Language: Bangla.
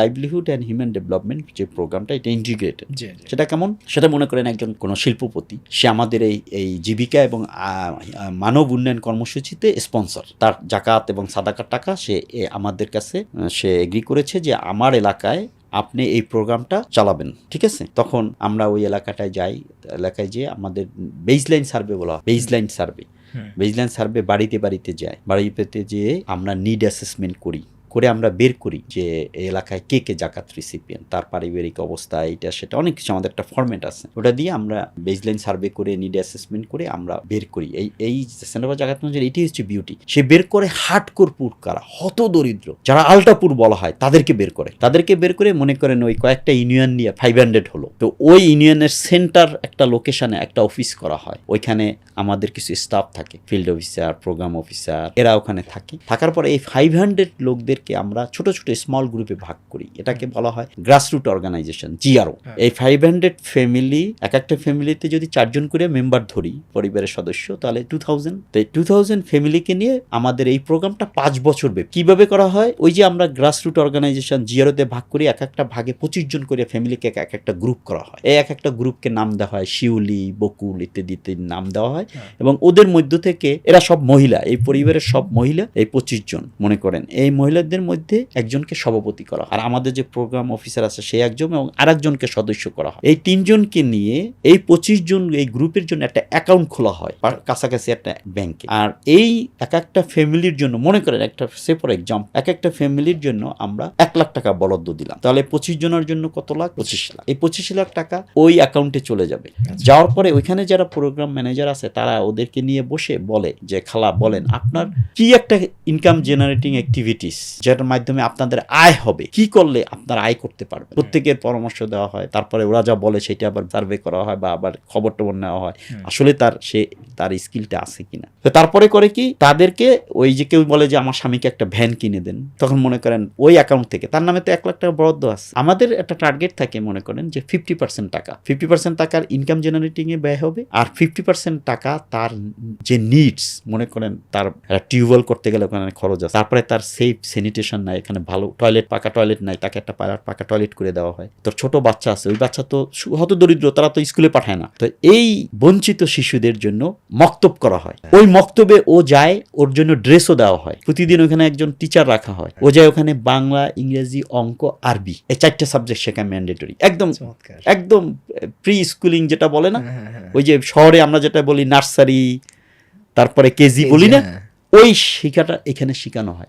লাইভলিহুড অ্যান্ড হিউম্যান ডেভেলপমেন্ট যে প্রোগ্রামটা এটা ইন্টিগ্রেটেড সেটা কেমন? সেটা মনে করেন একজন কোনো শিল্পপতি সে আমাদের এই এই জীবিকা এবং মানব উন্নয়ন কর্মসূচিতে স্পন্সর তার জাকাত এবং সাদাকার টাকা সে আমাদের কাছে সে এগ্রি করেছে যে আমার এলাকায় আপনি এই প্রোগ্রামটা চালাবেন। ঠিক আছে? তখন আমরা ওই এলাকাটায় যাই এলাকায় যেয়ে আমাদের বেসলাইন সার্ভে বলা হয়। Baseline survey hmm. Baseline survey বাড়িতে বাড়িতে যায় বাড়িতে যেয়ে আমরা নিড অ্যাসেসমেন্ট করি। করে আমরা বের করি যে এলাকায় কে কে জাকাত রিসিপিয়েন্ট তার পারিবারিক অবস্থা, এইটা, সেটা, অনেক কিছু আমাদের একটা ফরম্যাট আছে। ওটা দিয়ে আমরা বেসলাইন সার্ভে করে নিড অ্যাসেসমেন্ট করে আমরা বের করি। এই এই সেন্টার জাকাত মঞ্জুর এটাই হচ্ছে বিউটি সে বের করে হাটকোর পুর কারা? হত দরিদ্র। যারা আলটাপুর বলা হয়, তাদেরকে বের করে। তাদেরকে বের করে মনে করেন ওই কয়েকটা ইউনিয়ন নিয়ে ফাইভ হান্ড্রেড হলো। তো ওই ইউনিয়নের সেন্টার একটা লোকেশনে একটা অফিস করা হয়। ওইখানে আমাদের কিছু স্টাফ থাকে ফিল্ড অফিসার প্রোগ্রাম অফিসার এরা ওখানে থাকে। থাকার পরে এই ফাইভ হান্ড্রেড লোকদেরকে আমরা ছোট ছোট স্মল গ্রুপে ভাগ করি। এটাকে বলা হয় গ্রাসরুট অর্গানাইজেশন জিআরও। এই ফাইভ হান্ড্রেড ফ্যামিলি এক একটা ফ্যামিলিতে যদি চারজন করে মেম্বার ধরি পরিবারের সদস্য তাহলে টু থাউজেন্ড তো টু থাউজেন্ড ফ্যামিলিকে নিয়ে আমাদের এই প্রোগ্রামটা পাঁচ বছর ব্যাপী। কীভাবে করা হয়? ওই যে আমরা গ্রাসরুট অর্গানাইজেশন জিআরওতে ভাগ করি এক একটা ভাগে পঁচিশ জন করে ফ্যামিলিকে এক একটা গ্রুপ করা হয়। এই এক একটা গ্রুপকে নাম দেওয়া হয় শিউলি বকুল ইত্যাদি ইত্যাদি নাম দেওয়া হয়। হ্যাঁ। এবং ওদের মধ্য থেকে এরা সব মহিলা এই পরিবারের সব মহিলা এই পঁচিশ জন মনে করেন। এই মহিলাদের মধ্যে একজনকে সভাপতি করা হয়। আর আমাদের যে প্রোগ্রাম অফিসার আছে সে একজন এবং আরেকজনকে সদস্য করা হয়। এই তিনজনকে নিয়ে এই পঁচিশ জন এই গ্রুপের জন্য একটা অ্যাকাউন্ট খোলা হয় আর কাছাকাছি একটা ব্যাংকে আর এই এক একটা ফ্যামিলির জন্য মনে করেন একটা সে ফর এক্সাম্পল এক একটা ফ্যামিলির জন্য আমরা এক লাখ টাকা বরাদ্দ দিলাম। তাহলে পঁচিশ জনের জন্য কত লাখ? পঁচিশ লাখ। এই পঁচিশ লাখ টাকা ওই অ্যাকাউন্টে চলে যাবে। যাওয়ার পরে ওইখানে যারা প্রোগ্রাম ম্যানেজার আছে তারা ওদেরকে নিয়ে বসে বলে যে খালা বলেন আপনার কি একটা ইনকাম জেনারেটিং অ্যাক্টিভিটিস যেটার মাধ্যমে আপনাদের আয় হবে। কি করলে আপনার আয় করতে পারবে প্রত্যেকের পরামর্শ দেওয়া হয়। তারপরে ওরা যা বলে সেটা আবার সার্ভে করা হয় বা আবার খবর টবর নেওয়া হয়। আসলে তার সে তার স্কিলটা আছে কিনা? তো তারপরে করে কি? তাদেরকে ওই যে কেউ বলে যে আমার স্বামীকে একটা ভ্যান কিনে দেন। তখন মনে করেন ওই অ্যাকাউন্ট থেকে। তার নামে তো এক লাখ টাকা বরাদ্দ আছে। আমাদের একটা টার্গেট থাকে মনে করেন যে ফিফটি পার্সেন্ট টাকা। ফিফটি পার্সেন্ট টাকার ইনকাম জেনারেটিং এ ব্যয় হবে আর ফিফটি পার্সেন্ট টাকা তার যে নিডস মনে করেন তার টিউবওয়েল করতে গেলে ওখানে খরচ আছে। তারপরে তার সেফ স্যানিটেশন নাই এখানে ভালো টয়লেট পাকা টয়লেট নাই তাকে একটা পাড়ার পাকা টয়লেট করে দেওয়া হয়। তোর ছোট বাচ্চা আছে ওই বাচ্চা তো হত দরিদ্র তারা তো স্কুলে পাঠায় না। তো এই বঞ্চিত শিশুদের জন্য মক্তব করা হয়। ওই মক্তবে ও যায় ওর জন্য ড্রেসও দেওয়া হয়। প্রতিদিন ওখানে একজন টিচার রাখা হয়। ও যায় ওখানে বাংলা ইংরেজি অঙ্ক আরবি এই চারটে সাবজেক্ট শেখায় ম্যান্ডেটরি একদম একদম প্রি স্কুলিং যেটা বলে না হ্যাঁ, হ্যাঁ, ওই যে শহরে আমরা যেটা বলি নার্সারি তারপরে কেজি বলি না হ্যাঁ। ওই শিক্ষাটা এখানে শেখানো হয়।